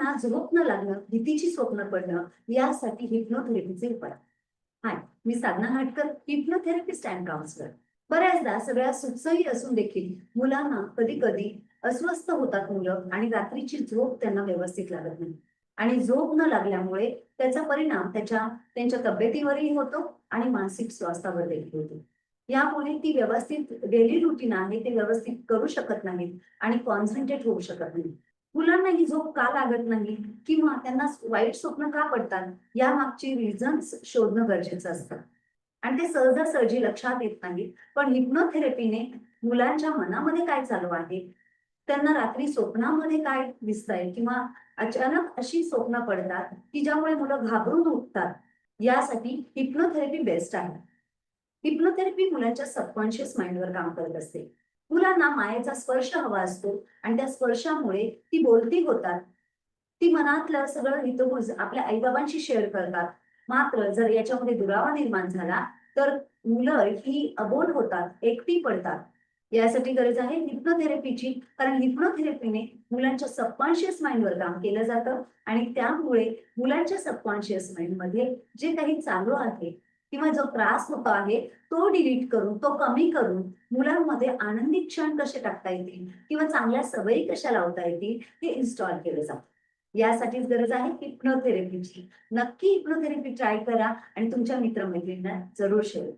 मुलांना झोप न लागणं भीतीची स्वप्न पडणं यासाठी हिप्नोथेरपीचे उपाय. हाय मी साधना हाटकर हिप्नोथेरपिस्ट अँड काउन्सलर बऱ्याचदा सगळ्या सुखसोयी असून देखील मुलांना कधी कधी अस्वस्थ होतात मुलं आणि रात्रीची झोप त्यांना व्यवस्थित लागत नाही. आणि झोप न लागल्यामुळे त्याचा परिणाम त्याच्या त्यांच्या तब्येतीवरही होतो आणि मानसिक स्वास्थ्यावर देखील होतो. यामुळे ती व्यवस्थित डेली रुटीन आहे ते व्यवस्थित करू शकत नाहीत आणि कॉन्सन्ट्रेट होऊ शकत नाही मुलांना ही झोप का लागत नाही? किंवा त्यांना वाईट स्वप्न का पडतात? या मागची रिझन्स शोधणं गरजेचं असतं. आणि ते सहजासहजी लक्षात येत नाही पण हिप्नोथेरपीने मुलांच्या मनामध्ये काय चालू आहे? त्यांना रात्री स्वप्नामध्ये काय दिसतंय? किंवा अचानक अशी स्वप्न पडतात की ज्यामुळे मुलं घाबरून उठतात? यासाठी हिप्नोथेरपी बेस्ट आहे. हिप्नोथेरपी मुलांच्या सबकॉन्शियस माइंडवर काम करत असते. मुलांना मायेचा स्पर्श हवा असतो आणि त्या स्पर्शामुळे ती बोलती होतात. ती मनातलं सगळं हितगुज आपल्या आईबाबांशी शेअर करतात. मात्र जर याच्यामध्ये दुरावा निर्माण झाला तर मुलं ही अबोल होतात एकटी पडतात. यासाठी गरज आहे हिप्नोथेरपीची कारण हिप्नोथेरपीने मुलांच्या सबकॉन्शियस माइंडवर काम केलं जातं आणि त्यामुळे मुलांच्या सबकॉन्शियस माइंडमध्ये जे काही चालू आहे किंवा जो त्रास होतो आहे तो डिलीट करून तो कमी करून मुलांमध्ये आनंदी क्षण कसे टाकता येतील? किंवा चांगल्या सवयी कशा लावता येतील? हे इन्स्टॉल केलं जातं. यासाठीच गरज आहे हिप्नोथेरपीची नक्की हिप्नोथेरपी ट्राय करा आणि तुमच्या मित्रमैत्रिणींना जरूर शेअर